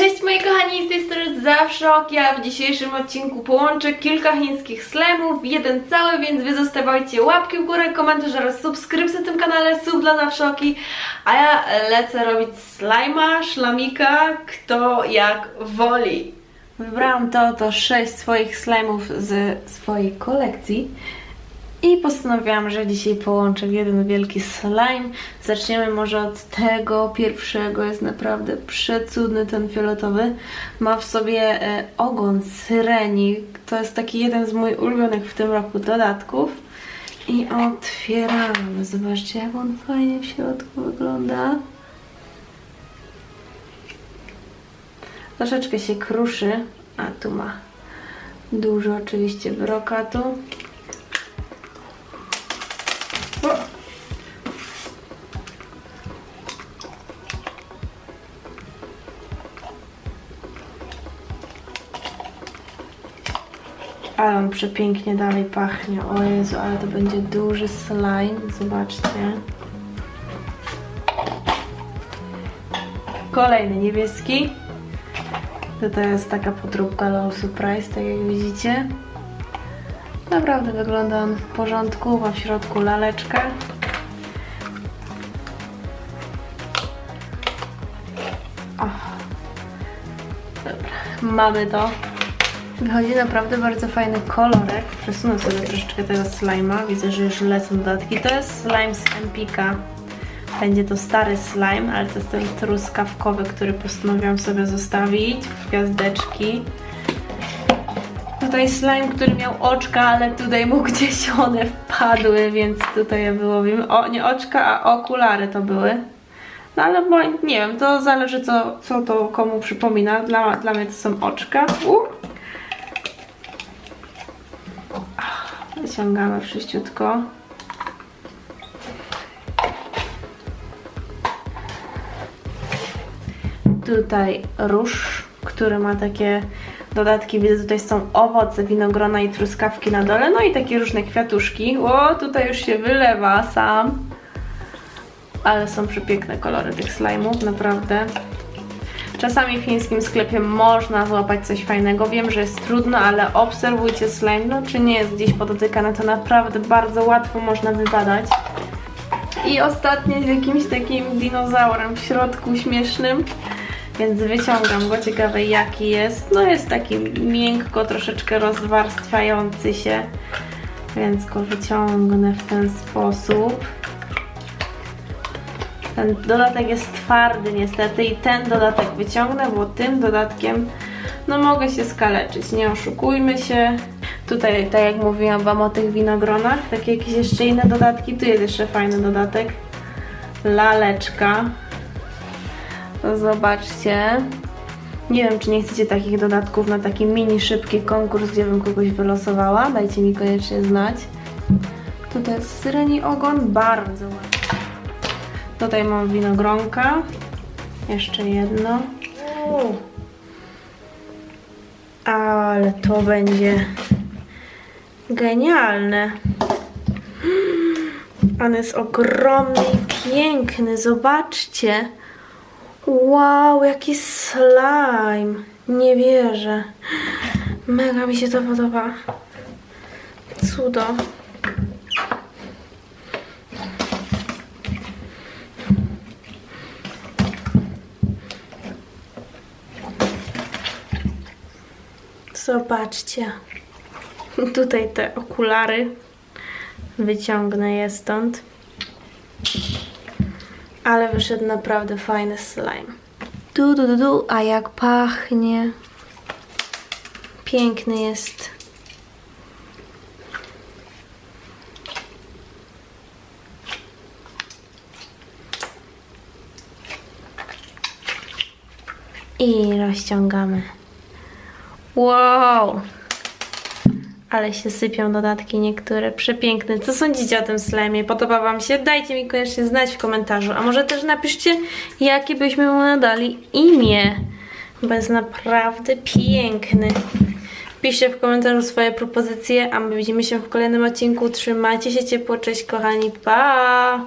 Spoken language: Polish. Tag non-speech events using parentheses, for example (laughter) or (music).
Cześć moi kochani, z tej strony zawsze ja w dzisiejszym odcinku połączę kilka chińskich slamów w jeden cały, więc wy zostawiajcie łapki w górę, komentarz oraz subskrypcję w tym kanale, sub dla zawszoki, a ja lecę robić slajma, szlamika, kto jak woli. Wybrałam to oto 6 swoich slime'ów z swojej kolekcji i postanowiłam, że dzisiaj połączę w jeden wielki slime. Zaczniemy może od tego pierwszego, jest naprawdę przecudny ten fioletowy. Ma w sobie e, ogon syreni, to jest taki jeden z moich ulubionych w tym roku dodatków. I otwieramy, zobaczcie jak on fajnie w środku wygląda. Troszeczkę się kruszy, a tu ma dużo oczywiście brokatu. Ale on przepięknie dalej pachnie. O Jezu, ale to będzie duży slime. Zobaczcie. Kolejny niebieski. To jest taka podróbka Low Surprise, tak jak widzicie. Naprawdę wygląda on w porządku. Ma w środku laleczkę. O. Dobra, mamy to. Wychodzi naprawdę bardzo fajny kolorek. Przesunę sobie troszeczkę tego slima. Widzę, że już lecą dodatki. To jest slime z Empika. Będzie to stary slime, ale to jest ten truskawkowy, który postanowiłam sobie zostawić w gwiazdeczki. Tutaj slime, który miał oczka, ale tutaj mu (laughs) gdzieś one wpadły, więc tutaj je wyłowiłem. O, nie oczka, a okulary to były. No ale bo, nie wiem, to zależy co, co to komu przypomina. Dla, dla mnie to są oczka. U. Wyciągamy wszyściutko. Tutaj róż, który ma takie dodatki. Widzę, tutaj są owoce, winogrona i truskawki na dole. No i takie różne kwiatuszki. O, tutaj już się wylewa sam. Ale są przepiękne kolory tych slajmów, naprawdę. Czasami w chińskim sklepie można złapać coś fajnego. Wiem, że jest trudno, ale obserwujcie slime, no czy nie jest gdzieś podotykane, to naprawdę bardzo łatwo można wybadać. I ostatnie z jakimś takim dinozaurem w środku śmiesznym, więc wyciągam go, ciekawe jaki jest. No jest taki miękko, troszeczkę rozwarstwiający się, więc go wyciągnę w ten sposób. Ten dodatek jest twardy niestety i ten dodatek wyciągnę, bo tym dodatkiem no mogę się skaleczyć, nie oszukujmy się. Tutaj, tak jak mówiłam Wam o tych winogronach, takie jakieś jeszcze inne dodatki. Tu jest jeszcze fajny dodatek. Laleczka. Zobaczcie. Nie wiem, czy nie chcecie takich dodatków na taki mini szybki konkurs, gdzie bym kogoś wylosowała. Dajcie mi koniecznie znać. Tutaj jest syreni ogon, bardzo ładny. Tutaj mam winogronka. Jeszcze jedno. Ale to będzie genialne. On jest ogromny i piękny. Zobaczcie. Wow, jaki slime. Nie wierzę. Mega mi się to podoba. Cudo. Zobaczcie. Tutaj te okulary. Wyciągnę je stąd. Ale wyszedł naprawdę fajny slime. Du, du, du, du. A jak pachnie. Piękny jest. I rozciągamy. Wow! Ale się sypią dodatki niektóre. Przepiękne. Co sądzicie o tym slime? Podoba Wam się? Dajcie mi koniecznie znać w komentarzu. A może też napiszcie, jakie byśmy mu nadali imię. Bo jest naprawdę piękny. Piszcie w komentarzu swoje propozycje, a my widzimy się w kolejnym odcinku. Trzymajcie się ciepło. Cześć kochani. Pa!